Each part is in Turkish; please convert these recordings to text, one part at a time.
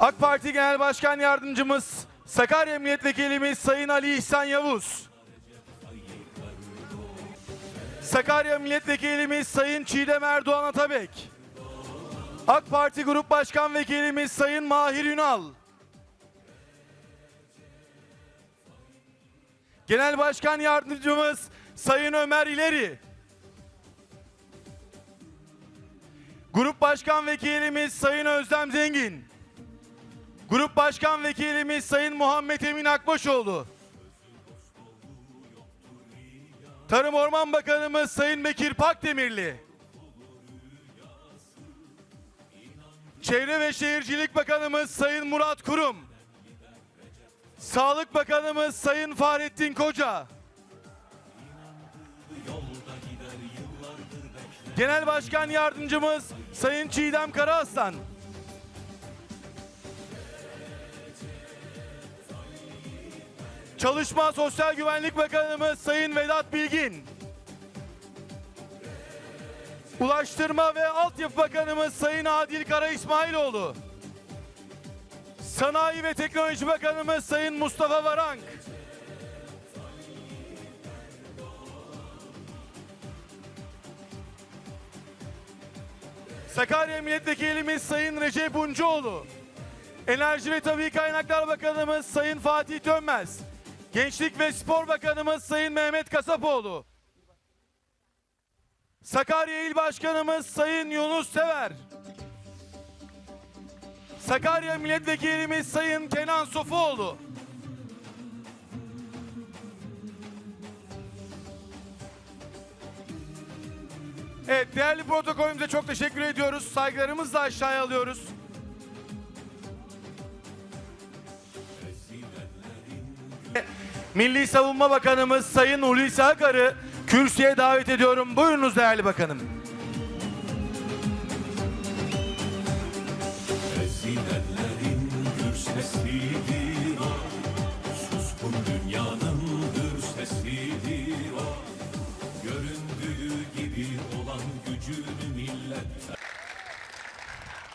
AK Parti Genel Başkan Yardımcımız Sakarya Milletvekilimiz Sayın Ali İhsan Yavuz. Sakarya Milletvekilimiz Sayın Çiğdem Erdoğan Atabek. AK Parti Grup Başkan Vekilimiz Sayın Mahir Ünal. Genel Başkan Yardımcımız Sayın Ömer İleri. Grup Başkan Vekilimiz Sayın Özlem Zengin. Grup Başkan Vekilimiz Sayın Muhammed Emin Akbaşoğlu. Tarım Orman Bakanımız Sayın Bekir Pakdemirli. Çevre ve Şehircilik Bakanımız Sayın Murat Kurum. Sağlık Bakanımız Sayın Fahrettin Koca. Genel Başkan Yardımcımız Sayın Çiğdem Karaaslan. Çalışma Sosyal Güvenlik Bakanımız Sayın Vedat Bilgin. Ulaştırma ve Altyapı Bakanımız Sayın Adil Kara İsmailoğlu. Sanayi ve Teknoloji Bakanımız Sayın Mustafa Varank. Sakarya Milletvekilimiz Sayın Recep Uncuoğlu. Enerji ve Tabii Kaynaklar Bakanımız Sayın Fatih Dönmez. Gençlik ve Spor Bakanımız Sayın Mehmet Kasapoğlu. Sakarya İl Başkanımız Sayın Yunus Sever. Sakarya Milletvekilimiz Sayın Kenan Sofuoğlu. Evet değerli protokolümüze çok teşekkür ediyoruz. Saygılarımızla aşağıya alıyoruz. Milli Savunma Bakanımız Sayın Hulusi Akar'ı kürsüye davet ediyorum. Buyurunuz değerli bakanım. Ezilenlerin gür sesidir o Suskun dünyanın gür sesidir o Göründüğü gibi olan gücünü millet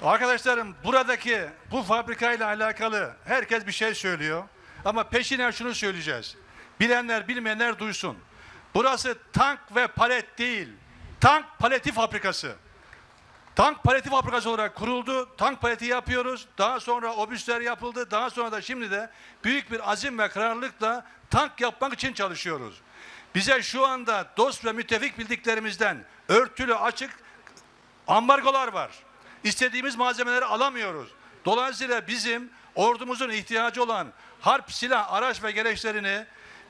Arkadaşlarım buradaki bu fabrikayla alakalı herkes bir şey söylüyor. Ama peşinen şunu söyleyeceğiz. Bilenler bilmeyenler duysun. Burası tank ve palet değil. Tank paleti fabrikası. Tank paleti fabrikası olarak kuruldu. Tank paleti yapıyoruz. Daha sonra obüsler yapıldı. Daha sonra da şimdi de büyük bir azim ve kararlılıkla tank yapmak için çalışıyoruz. Bize şu anda dost ve müttefik bildiklerimizden örtülü açık ambargolar var. İstediğimiz malzemeleri alamıyoruz. Dolayısıyla bizim ordumuzun ihtiyacı olan harp, silah, araç ve gereçlerini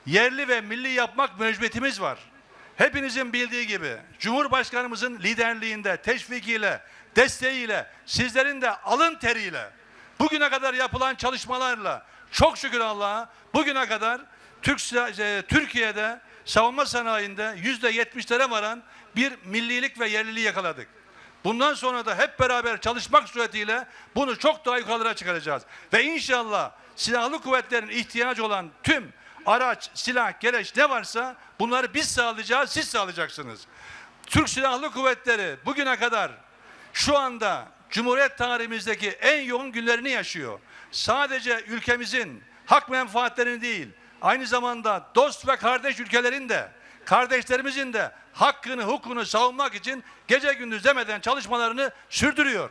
yerli ve milli yapmak mecburiyetimiz var. Hepinizin bildiği gibi Cumhurbaşkanımızın liderliğinde, teşvikiyle, desteğiyle, sizlerin de alın teriyle, bugüne kadar yapılan çalışmalarla çok şükür Allah'a bugüne kadar Türk, e, Türkiye'de savunma sanayinde yüzde yetmişlere varan bir millilik ve yerliliği yakaladık. Bundan sonra da hep beraber çalışmak suretiyle bunu çok daha yukarılara çıkaracağız. Ve inşallah silahlı kuvvetlerin ihtiyacı olan tüm araç, silah, gereç ne varsa bunları biz sağlayacağız, siz sağlayacaksınız. Türk Silahlı Kuvvetleri bugüne kadar şu anda Cumhuriyet tarihimizdeki en yoğun günlerini yaşıyor. Sadece ülkemizin hak menfaatlerini değil, aynı zamanda dost ve kardeş ülkelerin de, kardeşlerimizin de hakkını, hukukunu savunmak için gece gündüz demeden çalışmalarını sürdürüyor.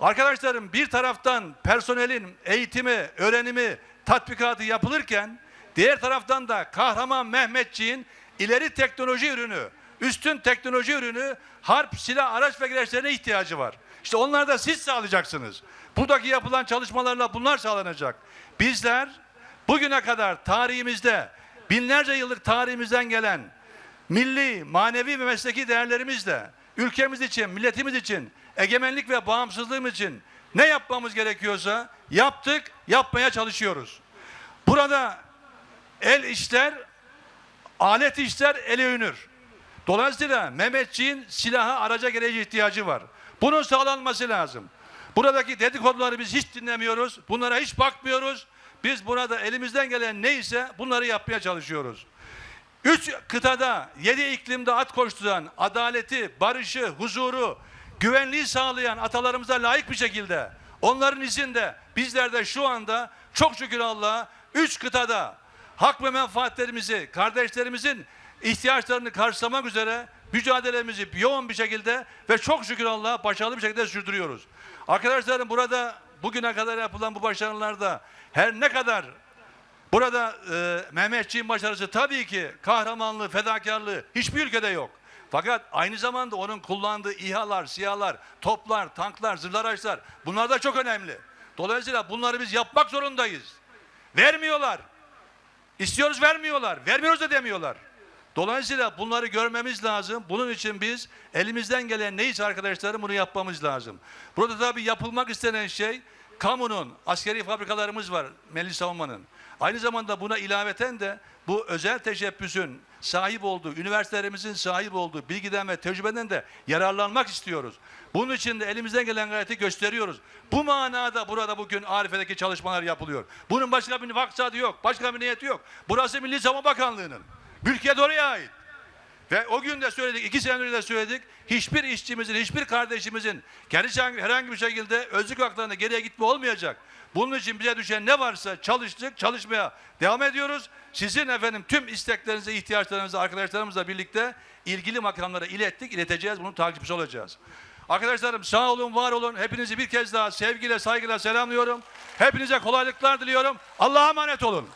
Arkadaşlarım bir taraftan personelin eğitimi, öğrenimi, tatbikatı yapılırken diğer taraftan da kahraman Mehmetçiğin ileri teknoloji ürünü, üstün teknoloji ürünü, harp, silah, araç ve gereçlerine ihtiyacı var. İşte onları da siz sağlayacaksınız. Buradaki yapılan çalışmalarla bunlar sağlanacak. Bizler bugüne kadar tarihimizde binlerce yıllık tarihimizden gelen milli, manevi ve mesleki değerlerimizle ülkemiz için, milletimiz için, egemenlik ve bağımsızlığımız için ne yapmamız gerekiyorsa yaptık, yapmaya çalışıyoruz. Burada el işler, alet işler ele övünür. Dolayısıyla Mehmetçiğin silaha, araca geleceği ihtiyacı var. Bunun sağlanması lazım. Buradaki dedikoduları biz hiç dinlemiyoruz. Bunlara hiç bakmıyoruz. Biz burada elimizden gelen neyse bunları yapmaya çalışıyoruz. Üç kıtada, yedi iklimde at koşturan, adaleti, barışı, huzuru, güvenliği sağlayan atalarımıza layık bir şekilde Onların izinde bizler de şu anda çok şükür Allah'a üç kıtada hak ve menfaatlerimizi, kardeşlerimizin ihtiyaçlarını karşılamak üzere mücadelemizi yoğun bir şekilde ve çok şükür Allah'a başarılı bir şekilde sürdürüyoruz. Arkadaşlarım burada bugüne kadar yapılan bu başarılarda her ne kadar Burada e, Mehmetçiğin başarısı tabii ki kahramanlığı, fedakarlığı hiçbir ülkede yok. Fakat aynı zamanda onun kullandığı İHA'lar, SİHA'lar, toplar, tanklar, zırhlı araçlar bunlar da çok önemli. Dolayısıyla bunları biz yapmak zorundayız. Vermiyorlar. İstiyoruz vermiyorlar. Vermiyoruz da demiyorlar. Dolayısıyla bunları görmemiz lazım. Bunun için biz elimizden gelen neyse arkadaşlarım bunu yapmamız lazım. Burada tabii yapılmak istenen şey kamunun, askeri fabrikalarımız var Milli Savunma'nın. Aynı zamanda buna ilaveten de bu özel teşebbüsün sahip olduğu, üniversitelerimizin sahip olduğu bilgiden ve tecrübeden de yararlanmak istiyoruz. Bunun için de elimizden gelen gayreti gösteriyoruz. Bu manada burada bugün Arife'deki çalışmalar yapılıyor. Bunun başka bir maksadı yok, başka bir niyeti yok. Burası Milli Savunma Bakanlığı'nın. Mülkiyet oraya ait. Ve o gün de söyledik, iki sene önce de söyledik. Hiçbir işçimizin, hiçbir kardeşimizin kendi herhangi bir şekilde özlük haklarına geriye gitme olmayacak. Bunun için bize düşen ne varsa çalıştık, çalışmaya devam ediyoruz. Sizin efendim tüm isteklerinize, ihtiyaçlarınızı arkadaşlarımızla birlikte ilgili makamlara ilettik, ileteceğiz. Bunun takipçisi olacağız. Arkadaşlarım sağ olun, var olun. Hepinizi bir kez daha sevgiyle, saygıyla selamlıyorum. Hepinize kolaylıklar diliyorum. Allah'a emanet olun.